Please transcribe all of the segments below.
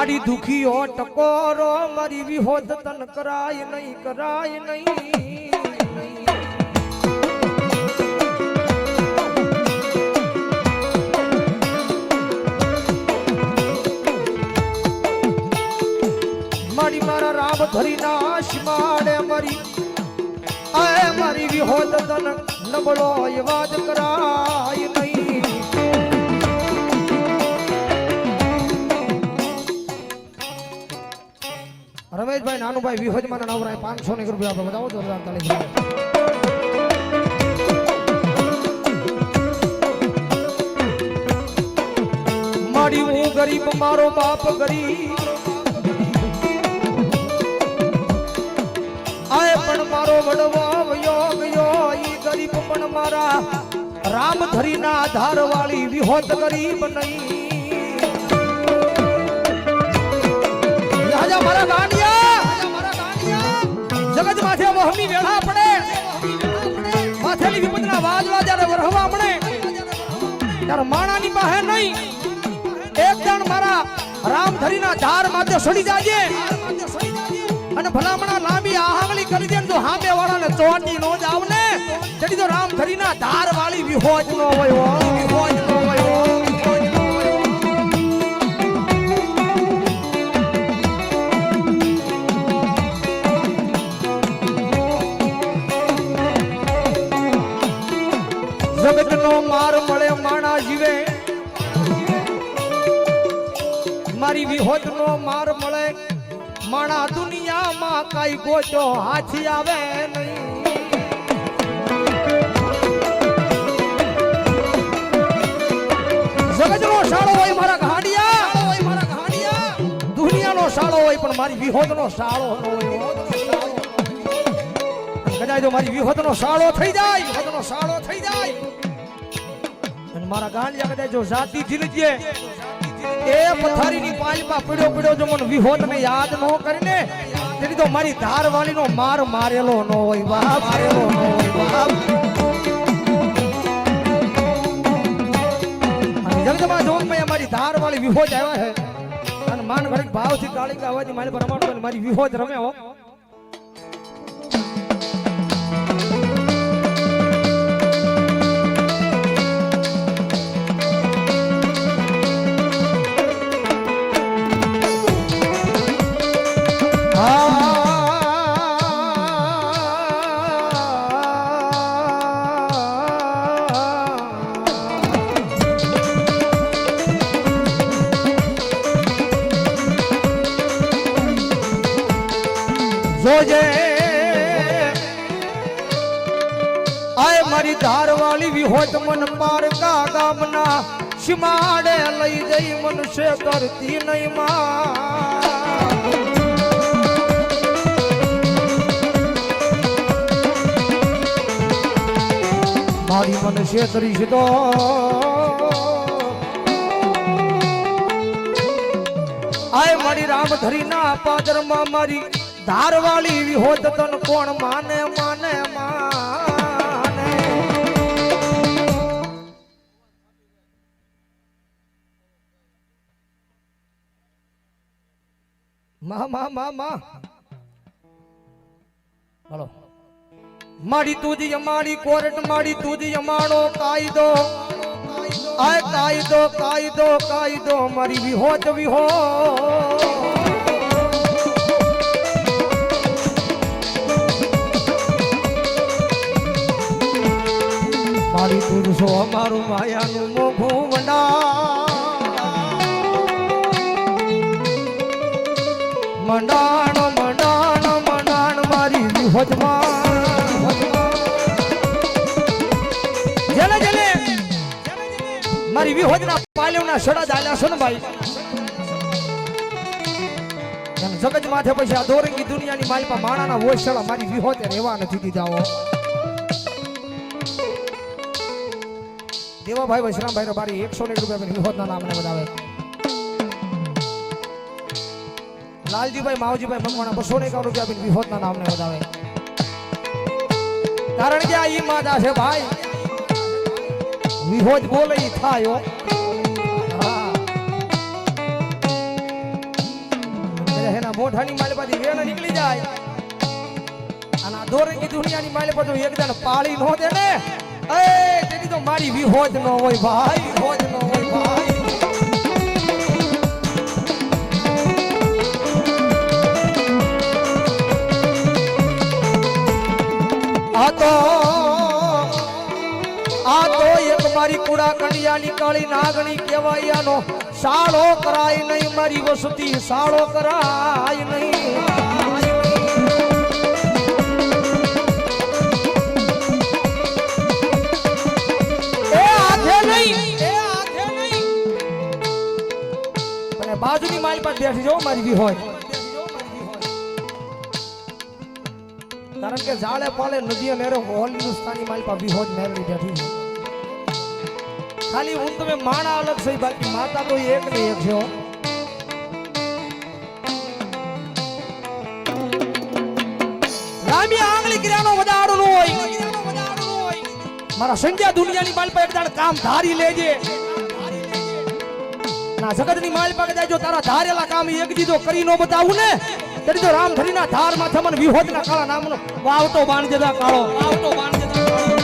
મારી દુખીઓ ટકોરો, મારી વિહોદ તન કરાય નહીં કરાય નહીં. મારી મારા રામ ધરી નાશ માડે મારી મારી વિહોદ તન નબળો એવાજ કરાય રમેશભાઈ વિહોજ વિહોજમાં નવરાય પાંચસો ને રૂપિયા આપણે બતાવો, જોરદાર તાળી મારી હું ગરીબ, મારો બાપ ગરીબ. આય પણ મારો વડવા યોગ ઈ ગરીબ પણ મારા. રામ ધરીના આધાર વાળી વિહોત ગરીબ નહીં. રાજા મારા ગાંડિયા! જગત માથે વહમી વેળા પડે. માથેલી વિપદના વાજવા જ્યારે વરહવા મળે. ત્યારે માણાની પાસે નહીં. એક જણ મારા રામધરીના ધાર માથે સડી જાજે. અને ભલામણા લાંબી આહાંગળી કરી દે તો હામે વાળાને ચોટી નો જ આવને. તેથી તો રામધરીના ધાર વાળી વિહોજ નો હોય વિહોજ વિહોતનો માર મળે. માણા દુનિયામાં કઈ ગોચો હાથી આવે નહીં. જગતનો શાળો હોય મારા ઘાડિયા. દુનિયાનો શાળો હોય પણ મારી વિહોતનો શાળો કદાચ જો મારી વિહોતનો શાળો થઈ જાય, વિહોતનો શાળો થઈ જાય. અને મારા ગાંડિયા કદાચ જો જાતિ જીલજે એ પથારીની પાલમાં પડ્યો પડ્યો જો મને વિહોત યાદ ન કરીને તેથી તો મારી ધારવાળી નો માર મારેલો ન હોય બાપ મારેલો ન હોય બાપ જગદમાં જોન મેં મારી ધારવાળી વિહોજ આવ્યા છે. અને માન ઘડીક ભાવથી કાળી અવાજની મારી પરમાણુ મારી વિહોજ રમે હો. ધારવાળી વિહોત મન પારકા ગામના સીમાડે લઈ જઈ મનુષ્ય કરતી નહીં માં. મારી મન છે તો. આય મારી રામ ધરી ના પાદરમાં મારી ધારવાળી વિહોત તન કોણ માને માને મા મા મા મા. બોલો. માડી તુજી અમારી કોર્ટ માડી તુજી અમારો કાયદો. આય કાયદો કાયદો કાયદો મારી વિહો જ વિહો મારી પુરુષો અમારું માયાનું મંડાણ મંડાણ મંડાણ મારી વિહોજમાં. જલે જલે મારી વિહોજના પાલ્યોના સડા ચાલ્યા છે ને માથે પછી આ દોરંગી દુનિયાની માલપા માણાના વોસળા મારી વિહોતે રહેવા નથી દીધા દેવાભાઈ વૈશ્રામભાઈ બારી એકસો ને રૂપિયા વિહોતના નામને બતાવે લાલજીભાઈ, માવજીભાઈ મકવાણા બસો ને એકાવન રૂપિયા આપીને વિહોતના નામને વધાવે. કારણ કે આ ઈ માદા છે ભાઈ. વિહોજ બોલે ઈ થાય. હા. મોઢાની માલપાથી નીકળી જાય. અને આ દોરંગી દુનિયાની માલે પાછું એકદમ પાળી નો દે ને એ, તેની તો મારી વિહોજ નો હોય ભાઈ વિહોજ આ તો આ તો એક મારી કુડા કંડિયાની કાળી નાગણી કહેવાય, આનો સાળો કરાય નહીં, મારી વસતી સાળો કરાય નહીં. બાજુની મારી પાસે બેસી જો મારી બી હોય કારણ કે જાળે પાલે નદીએ નેરે હોલ હિન્દુસ્તાની મારી પાસે વિહોજ મેરલી બેઠી છે. ખાલી હું તમે માણા અલગ છે, બાકી માતા તો એક ને એક છે રામી આંગળી ક્રિયાનો વધારો ન હોય. મારા સંજ્ઞા દુનિયાની માલ પર એક દાડ કામ ધારી લેજે. ના જગતની માલ પાસે જાય જો તારા ધારેલા કામ એક દીધો કરી નો બતાવું ને તરી તો રામ ધરીના ધાર માથે મને વિહોદના કાળા નામનો વાવતો બાણ જદા કાળો. વાવતો બાણ કાળો.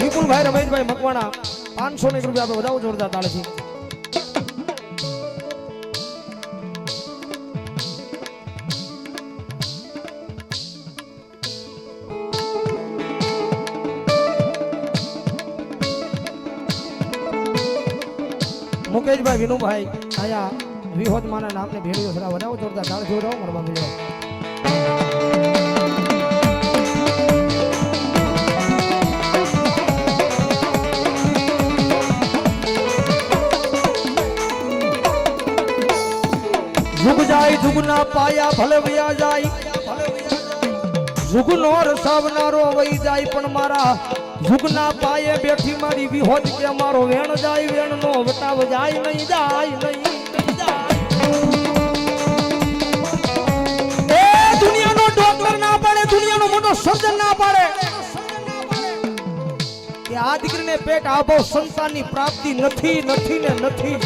વિપુલભાઈ રમેશભાઈ મકવાણા પાંચસો ને રૂપિયા વધાવો જોરદાર તાળથી. મુકેશભાઈ વિનુભાઈ અહીંયા વિહોદ માના નામને ભેળ્યો છે વધાવો જોરદાર તાળથી વધાવો મરવા મળ્યો. જુગ જાય, જુગના પાયા ભલે વ્યા જાય. જુગનો રસાવનારો વહી જાય, પણ મારા જુગના પાયે બેઠી મારી વિહોદ કે મારો વેણ જાય વેણ નો વટાવ જાય નહીં જાય નહીં જાય. દુનિયાનો ડોક્ટર ના પાડે, દુનિયાનો મોટો સર્જન ના પાડે. કે આ દીકરીને પેટ આભો સંતાનની પ્રાપ્તિ નથી નથી ને નથી.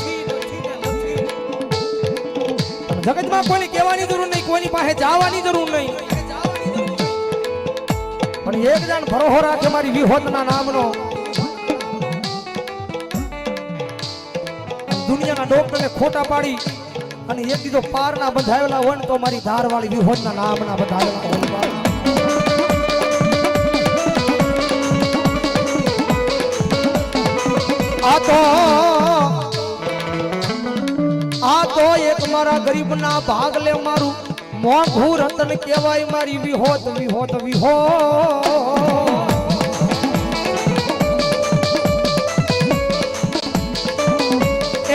જગતમાં કોઈને કહેવાની જરૂર નહીં, કોઈની પાસે જવાની જરૂર નહીં. પણ એક જણ ભરોહો રાખે મારી વિહોતના નામનો. દુનિયાના ડોક્ટરને ખોટા પાડી અને એક દીધો પારના બંધાયેલા હોય ને તો મારી ધારવાળી વિહોતના નામના બંધાયેલા હોય આ તો આ તો એક મારા ગરીબના ભાગ લે મારું. મોંઘું રતન કહેવાય મારી વિહોત વિહોત વિહો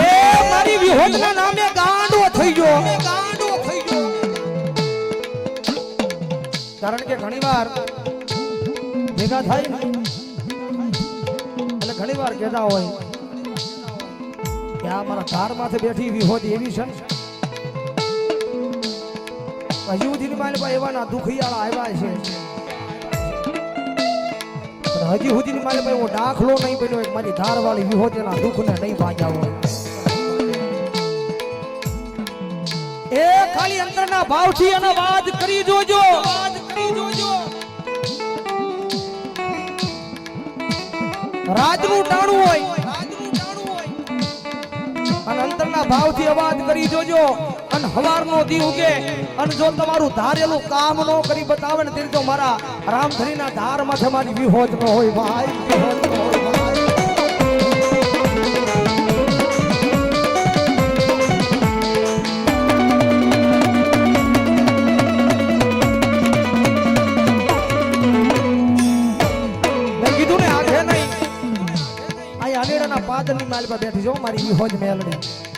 એ મારી વિહોતના નામે ગાંડો થઈ ગયો. કારણ કે ઘણીવાર ભેગા થાય ને, એટલે ઘણીવાર કહેતા હોય કે આ મારા ધાર માથે બેઠી વિહોત એવી છે ને. હજી સુધી એવાના દુખિયાળા આવ્યા છે. હજી સુધીની મારી પાસે એવો દાખલો નહીં બન્યો મારી ધારવાળી વિહોદીના દુઃખને નહીં ભાગ્યા હોય. એ ખાલી અંતરના ભાવથી અને વાત કરી જોજો. વાત કરી જોજો રાજનું ટાણું હોય. અને અંતરના ભાવથી અવાજ કરી જોજો. અને હવારનો દી ઉગે. અને જો તમારું ધારેલું કામ નો કરી બતાવે ને તેથી તો મારા રામધરીના ધાર માથે મારી વિહોજ ન હોય, ભાઈ વિહોત ન માલ પર બેઠી જો મારી વિહોજ મેલડી.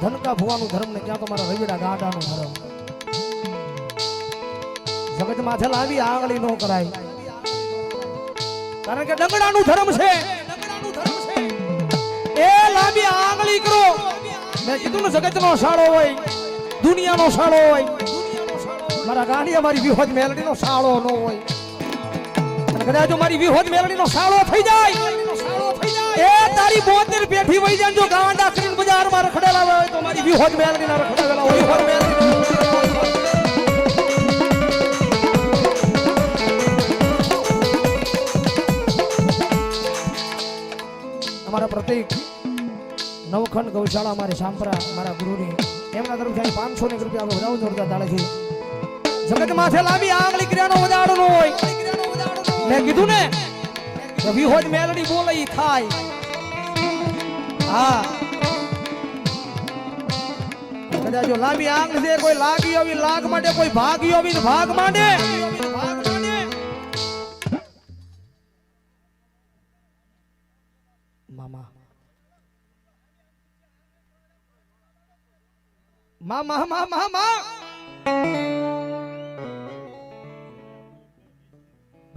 મારા ધનકા ભુવાનું ધર્મ ને ક્યાં તો રવિડા ગાડાનું ધર્મ. જગત માથે લાવી આંગળી નો કરાય. કારણ કે ડંગડાનું ધર્મ છે. એ લાંબી આંગળી કરો. મેં કીધું ને જગતનો શાળો હોય, દુનિયાનો શાળો હોય, મારા ગાડી મારી વિહોજ મેલડીનો શાળો નો હોય. કદાચ મારી મારી મેલડી નો સાળો થઈ જાય એ તારી બોતેર પેઠી વઈ જાય જો ગાંડા કરીને બજારમાં રખડેલા હોય તો મારી વિહોજ મેલની ના રખડાવેલા હોય. વિહોજ મેલની અમારા પ્રતિક નવખંડ ગૌશાળા અમારી સાંપરા મારા ગુરુની. એમના તરફથી પાંચસો ને રૂપિયા આપણે વધાવો જોરદાર તાળે છે જગત માથે લાવી આંગળી, ક્રિયાનો વધારો હોય. મેં કીધું ને વિહોજ મેલડી બોલે થાય. હા. કદાચ જો લાંબી આંગ છે, કોઈ લાગી આવી, લાગ માટે કોઈ ભાગી આવી ભાગ માંડે. મામા મામા મામા.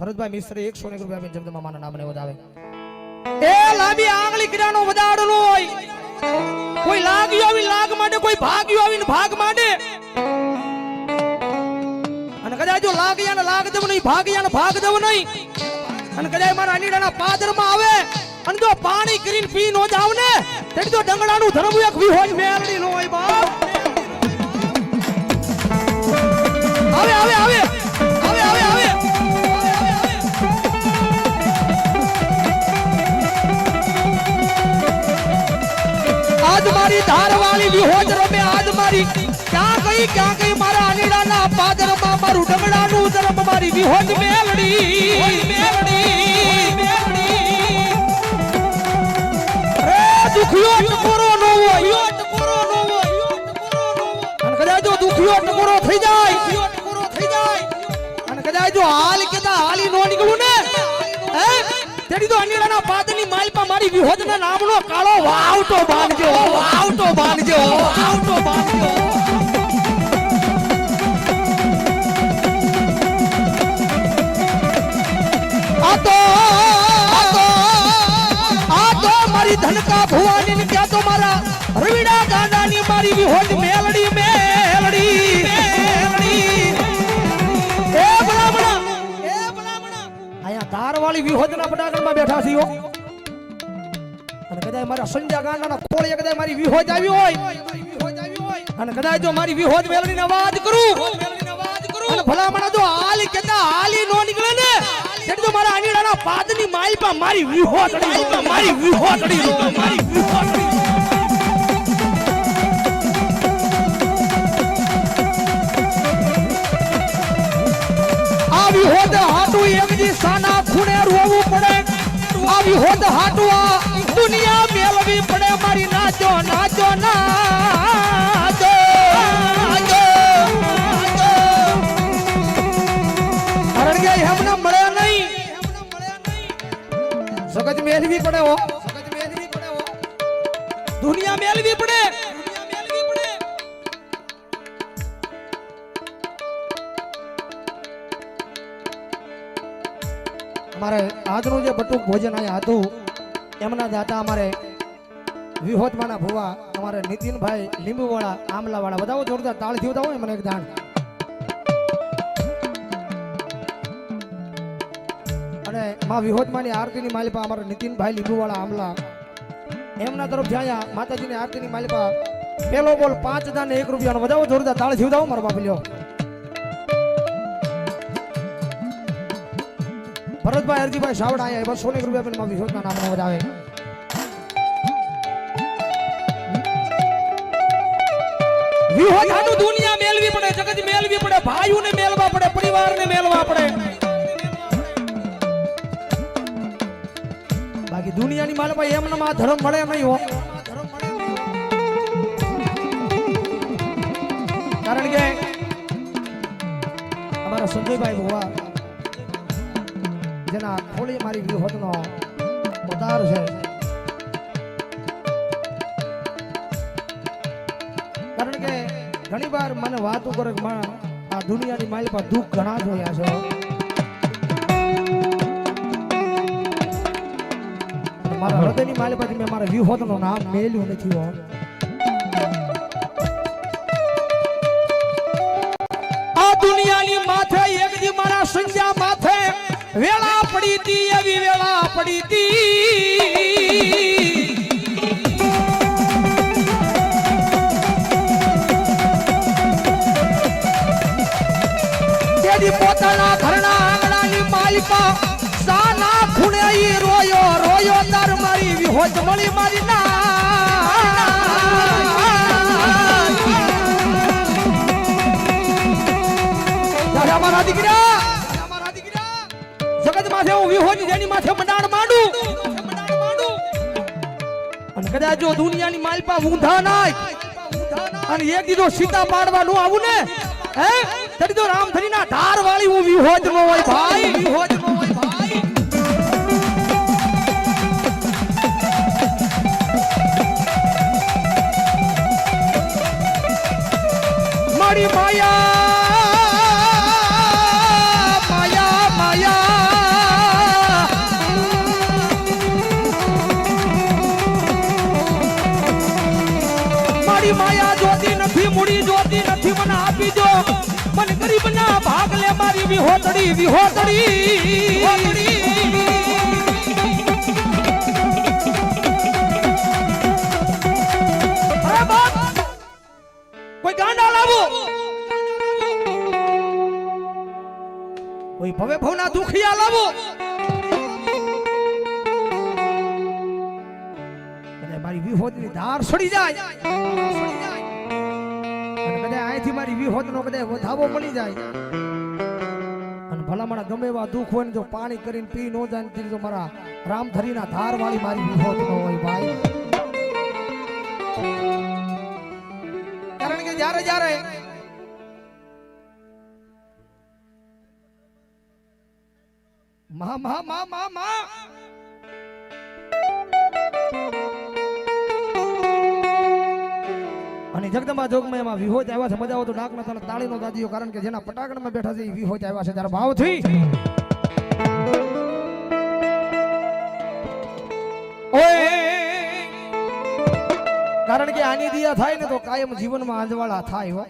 ભરતભાઈ મિસ્ત્રી એકસો ને રૂપિયા આપીને જગદંબા માના નામને વધાવે. એ લાંબી આંગળી કિરાનો વધારો નો હોય. કોઈ લાગ્યો આવી લાગ માટે કોઈ ભાગ્યો આવીને ભાગ માટે અને કદાચ જો લાગ્યા ને લાગ દેવું નહીં, ભાગ્યા ને ભાગ દેવું નહીં. અને કદાચ મારા અનીડાના પાદરમાં આવે અને જો પાણી કરીને પી નો જાવ ને તેડી તો ડંગડાનું ધર્મ એક વિહોય મેળડી નો હોય બાપ. ધારવાળી હોજ રમે આજ મારી. ક્યાં ગઈ ક્યાં ગઈ મારા અનીડાના પાદરમાં? મારું ડંગડાનું ધરમ મારી. વિહોજ મેલડી દુખ્યો ટકોરો નો હોય. દુખિયો ટકોરો થઈ જાય. ટકોરો થઈ જાય. અને કદાચ જો હાલ તેડી તો અનિલાના પાદની માલપા મારી વિહોદના નામનો કાળો વાવટો બાંધજો. વાવટો બાંધજો. વાવટો બાંધજો. આ તો આ તો મારી ધનકા ભુવાની ને ત્યાં તો મારા રવિડા ગાંડાની મારી વિહોદ મેલડી અહીંયા ધારવાળી વિહોદના પટાંગણમાં બેઠા છીએ અને કદાચ મારા સંજા ગાંડાના કોળે કદાચ મારી વિહોજ આવી હોય. અને કદાચ જો મારી વિહોજ મેલડીને અવાજ કરું. અને ભલામણા જો હાલી કેતા હાલી નો નીકળે ને એટલે તો મારા આનીડાના પાદની માલપા મારી વિહોજ મારી વિહોજ મારી વિહોદડી આવી હોદ હાટુ એમની સાના ખૂણે રોવું પડે. આવી હોદ હાટુ દુનિયા મેલવી પડે. મારી નાચો નાચો નાચો એમને મળે નહીં. સગત મેળવી પડે દુનિયા મેલવી પડે. અમારે આજનું જે બટુક ભોજન અહીંયા હતું, એમના દાતા અમારે વિહોતમાના ભુવા, અમારે નીતિનભાઈ લીંબુવાળા, આમલાવાળા બધા જોરદાર તાળ થયું હોય મને એક દાણ. અને માં વિહોતમાની આરતીની માલિપા અમારા નીતિનભાઈ લીંબુવાળા, આમલા. એમના તરફથી અહીંયા માતાજીની આરતીની માલિપા, પેલો બોલ પાંચ હજાર ને એક રૂપિયાનો. વધાવો જોરદાર તાળ થયું હોય મારા બાપ લ્યો. ભરતભાઈ હરજીભાઈ સાવડા અહીંયા બસો ને રૂપિયા પણ વિહોતના નામને વધાવે વિહોતાનું દુનિયા મેલવી પડે, જગત મેલવી પડે, ભાઈઓને મેલવા પડે, પરિવારને મેલવા પડે. બાકી દુનિયાની માલ ભાઈ એમને માં ધર્મ મળે નહીં હો. કારણ કે અમારા સંજયભાઈ ભુવા જેના ખોલી મારી વિહોતનો ઉતાર છે. કારણ કે ઘણી વાર મને વાતો કરે આ દુનિયાની માલ પર દુઃખ ઘણા જોયા છે. મારા હૃદયની માલ પરથી મેં મારા વિહોતનું નામ મેલ્યું નથી હો દુનિયાની માથે એક દી મારા સંજ્યા માથે વેળા પડી તી એવી વેળા પડી તી તેદી પોતાના ઘરના આંગણાની માલિકા સાના ખૂણે રોયો રોયો તાર મારી વિહોજ મળી મારી ના. દીકરા. માથે હું વિહોજ જેની માથે મંડાણ માંડું. અને કદાચ જો દુનિયાની માલપા ઊંધા નાય, અને એક દીધો સીતા પાડવા નું આવું ને, હે? તડી તો રામધરી ના ધાર વાળી હું વિહોજ નો હોય ભાઈ. વિહોજ નો જોતી નથી, મૂડી જોતી નથી, મને આપી દો. મને ગરીબ ના ભાગ લે મારી વિહોતડી વિહોતડી! કોઈ ગાંડા લાવો. કોઈ ભવે ભવના દુખિયા લાવો. અને મારી વિહોતની ધાર સડી જાય. મારી વિહોદનો કદાચ વધાવો મળી જાય. અને ભલામણા ગમે એવા દુઃખ હોય ને જો પાણી કરીને પી ન જાય ને તો મારા રામધરીના ધાર વાળી મારી વિહોત ન હોય ભાઈ. કારણ કે જ્યારે જ્યારે મા મા મા મા મા અને જગદંબા જોગમાં એમાં વિહોજ આવ્યા છે. મજા આવો તો ડાકના તને તાળીનો દાદીઓ, કારણ કે જેના પટાકણમાં બેઠા છે એ વિહોજ આવ્યા છે. ત્યારે ભાવથી. ઓય! કારણ કે આની દિયા થાય ને તો કાયમ જીવનમાં આંજવાળા થાય